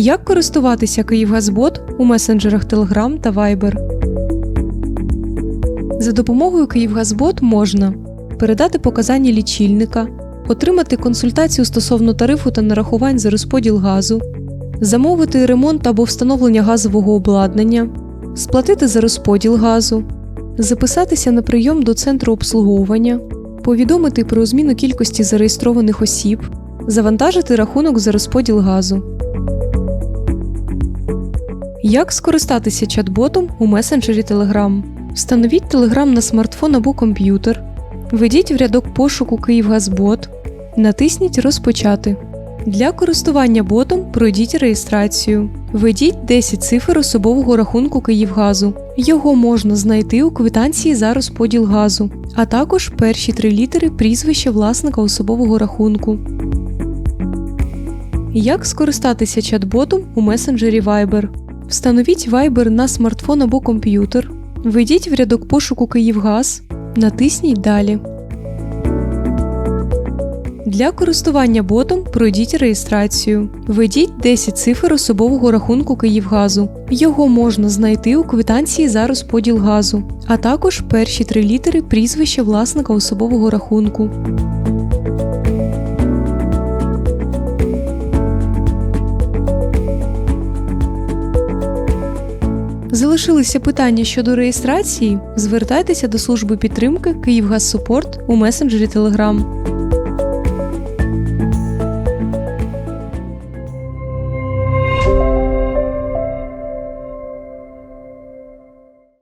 Як користуватися Київгазбот у месенджерах Telegram та Viber? За допомогою Київгазбот можна передати показання лічильника, отримати консультацію стосовно тарифу та нарахувань за розподіл газу, замовити ремонт або встановлення газового обладнання, сплатити за розподіл газу, записатися на прийом до центру обслуговування, повідомити про зміну кількості зареєстрованих осіб, завантажити рахунок за розподіл газу. Як скористатися чат-ботом у месенджері Telegram? Встановіть Telegram на смартфон або комп'ютер. Введіть в рядок пошуку Київгазбот. Натисніть Розпочати. Для користування ботом пройдіть реєстрацію. Введіть 10 цифр особового рахунку Київгазу. Його можна знайти у квитанції за розподіл газу, а також перші три літери прізвища власника особового рахунку. Як скористатися чат-ботом у месенджері Viber? Встановіть Viber на смартфон або комп'ютер. Введіть в рядок пошуку Київгаз. Натисніть Далі. Для користування ботом пройдіть реєстрацію. Введіть 10 цифр особового рахунку Київгазу. Його можна знайти у квитанції за розподіл газу, а також перші три літери прізвища власника особового рахунку. Залишилися питання щодо реєстрації? Звертайтеся до служби підтримки Київгазсупорт у месенджері Telegram.